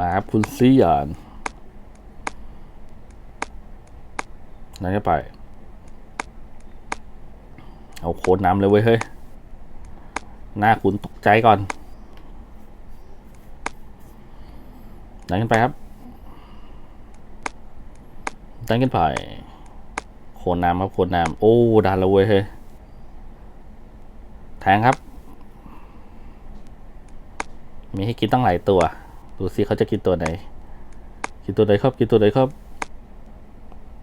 มาครับคุณซียานนั่นก็ไป เอาโค้ดน้ำเลยเว้ยเฮ้ย หน้าคุณตกใจก่อน ดันขึ้นไปครับ ดันขึ้นไป โคนน้ำครับโคนน้ำโอ้ ดันแล้วเว้ยเฮ้ย แทงครับ มีให้กินตั้งหลายตัว ดูสิเขาจะกินตัวไหน กินตัวไหนครับ กินตัวไหนครับ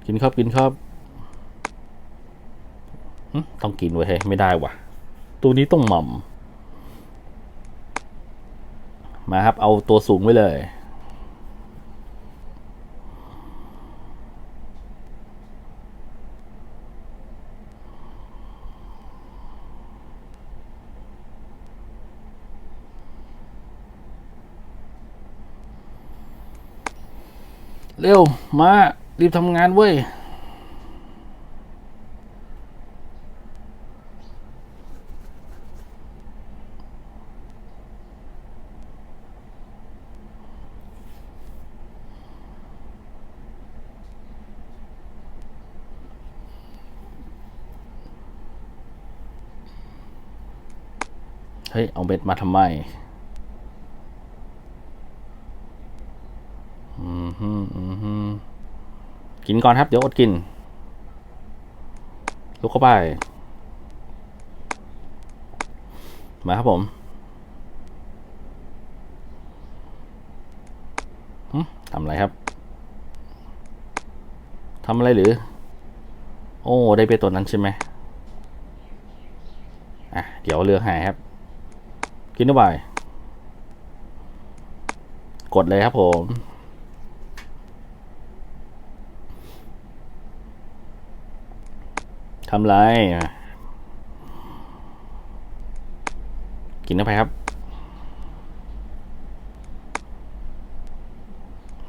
กินครับ กินครับต้องกินไว้ยเฮ้ยไม่ได้วะตัวนี้ต้องหม่ำมาครับ เอาตัวสูงไว้เลย เร็ว มา รีบทำงานเว้ย เฮ้ย เอาเบ็ดมาทำไม อืมฮึอืมฮึ กินก่อนครับ เดี๋ยวอดกิน ลุกเข้าไป มาครับผมทำอะไรครับ ทำอะไรหรือ โอ้ ได้ไปตัวนั้นใช่ไหมอะ เดี๋ยวเรือหายครับ กินเข้าไป กดเลยครับผม ทำไร กินเข้าไปครับ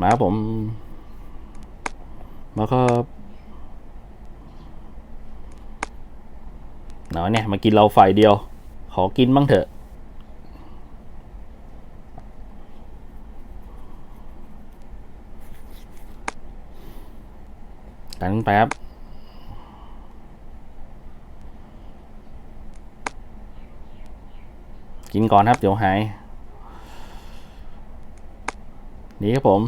มาครับผม มาครับหนอยเนี่ย มากินเราฝ่ายเดียว ขอกินบ้างเถอะ กันไปครับ กินก่อนครับ เดี๋ยวหายนี่ครับผม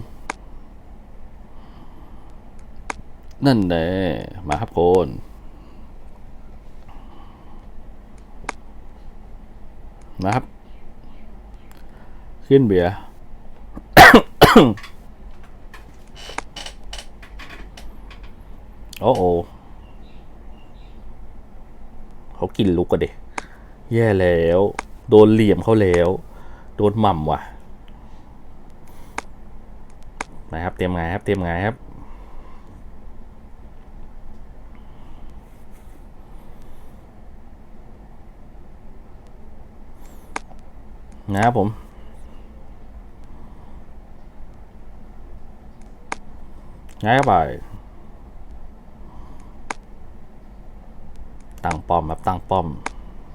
นั่นแหละมาครับโคนมาครับ ขึ้นเบียร์โอ้โอเขากินลุกกันดิ แย่แล้ว โดนเหลี่ยมเขาแล้ว โดนหม่ำว่ะนะครับ เตรียมงานครับ เตรียมงานครับ นะครับผมง่ายไปตั้งป้อมแบบตั้งป้อม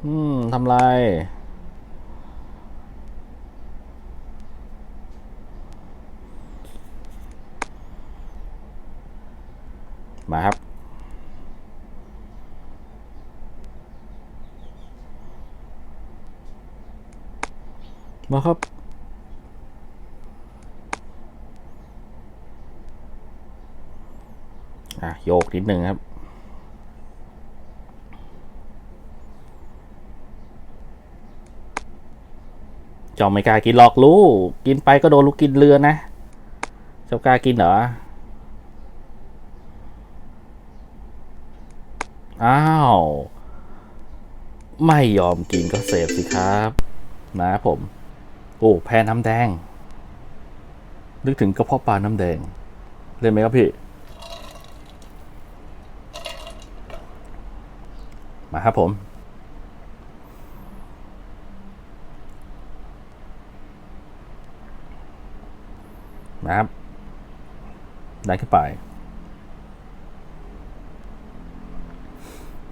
อืมทำไร มาครับ อะ โยกนิดหนึ่งครับจ้าไม่กล้ากินหรอกลูก กินไปก็โดนลูกกินเรือนะเจ้ากล้ากินเหรอ อ้าว ไม่ยอมกินก็เสพสิครับ นะผม โอ้แพ้น้ำแดง นึกถึงกระเพาะปลาน้ำแดง เล่นไหมครับพี่ มาครับผม นะครับดันขึ้นไป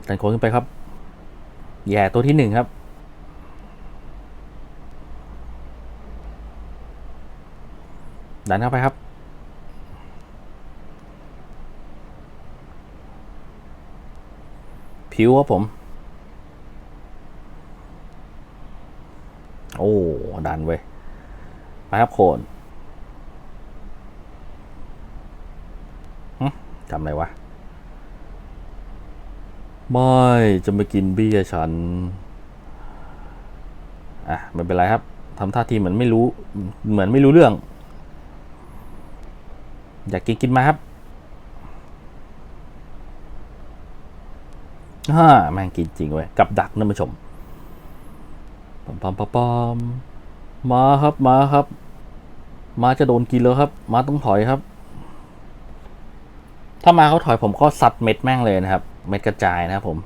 ดันโค้งขึ้นไปครับ แย่ตัวที่หนึ่งครับ ดันเข้าไปครับ ผิวครับผม โอ้ ดันเว้ยไปครับโคนทำอะไรวะ ไม่ จะมากินเบี้ยฉัน อะ ไม่เป็นไรครับทำท่าทีเหมือนไม่รู้ เหมือนไม่รู้เรื่อง อยากกินกินมาครับฮ่าแม่งกินจริงเว้ยกับดักนะผู้ชมปอมปอมปอมปอมมาครับมาครับ มาจะโดนกินแล้วครับ มาต้องถอยครับ ถ้ามาเขาถอยผมก็สัดเม็ดแม่งเลยนะครับ เม็ดกระจายนะครับผม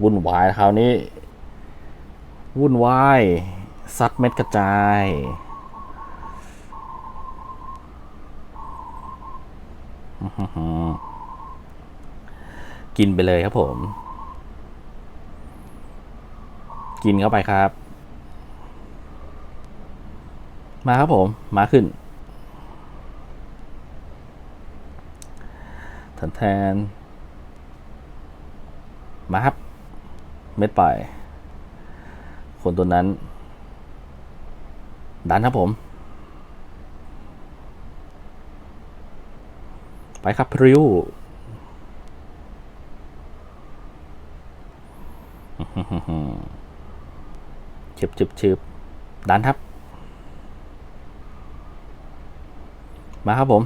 วุ่นวายคราวนี้ วุ่นวายซัดเม็ดกระจาย กินไปเลยครับผม กินเข้าไปครับ มาครับผม มาขึ้นแทนแทนมาครับ เม็ดไปคนตัวนั้น ดันครับผม ไปครับพริ้วชึบชึบชึบดันครับ มาครับผม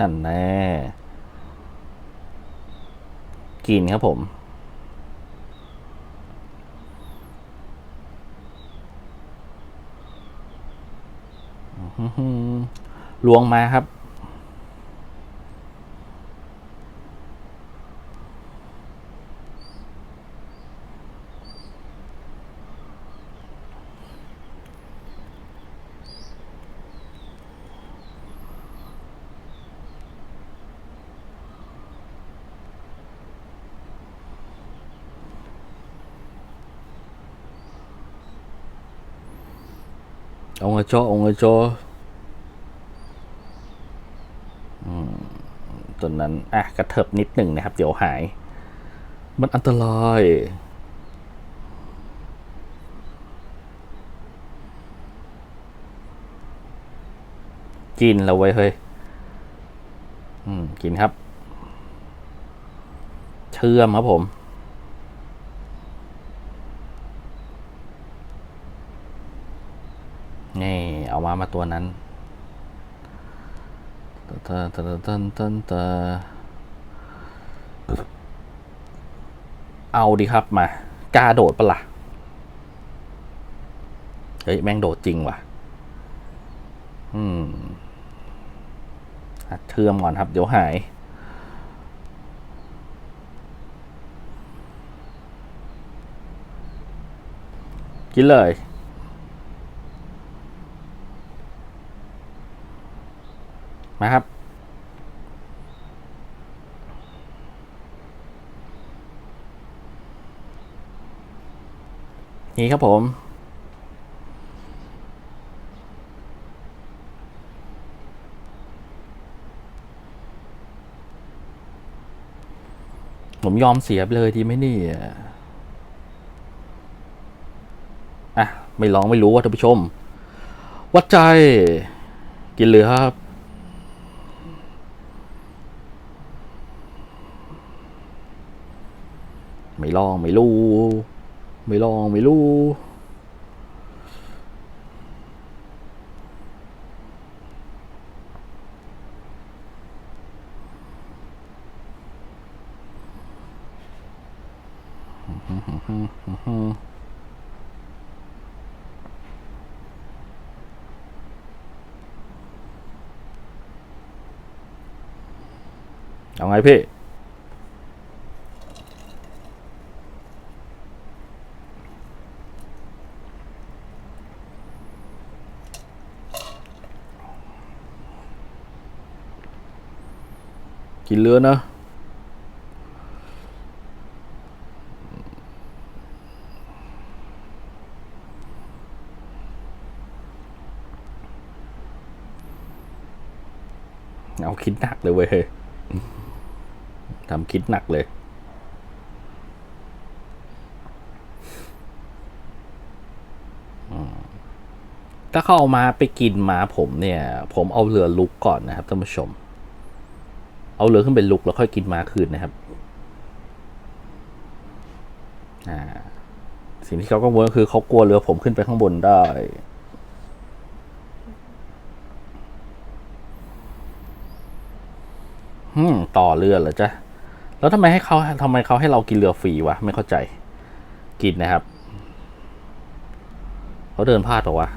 นั่นแน่กินครับผมหลวงมาครับ ông ơi cho ông ơi cho อืมตัวนั้นอะกระเถิบนิดหนึ่งนะครับ เดี๋ยวหาย มันอันตรายกินแล้วไว้เฮ้ยอืมกินครับ เชื่อมครับผม นี่เอามามาตัวนั้นตะตะตะตะตะตเอาดีครับมากล้าโดดปะละ่ะเฮ้ย แม่งโดดจริงว่ะ อืมเทือมก่อนครับ เดี๋ยวหาย กินเลย มาครับ นี่ครับผมผมยอมเสียไปเลยดีไหมนี่อะ ไม่ลองไม่รู้ว่าท่านผู้ชม วัดใจ กินเลยครับ ไม่ ลองไม่รู้ ไม่ลองไม่รู้เอาไงพี่ กินเรือนะ เอาคิดหนักเลยเว้ยทำคิดหนักเลยถ้าเขาเอามาไปกินหมาผมเนี่ย ผมเอาเรือลุกก่อนนะครับท่านผู้ชม เอาเรือขึ้นไปลุกแล้วค่อยกินมาคืนนะครับสิ่งที่เขากังวลก็คือเขากลัวเรือผมขึ้นไปข้างบนได้ ต่อเรือเหรอจ๊ะ แล้วทำไมให้เขาทำไมเขาให้เรากินเรือฟรีวะ ไม่เข้าใจ กินนะครับ เขาเดินพลาดหรอวะ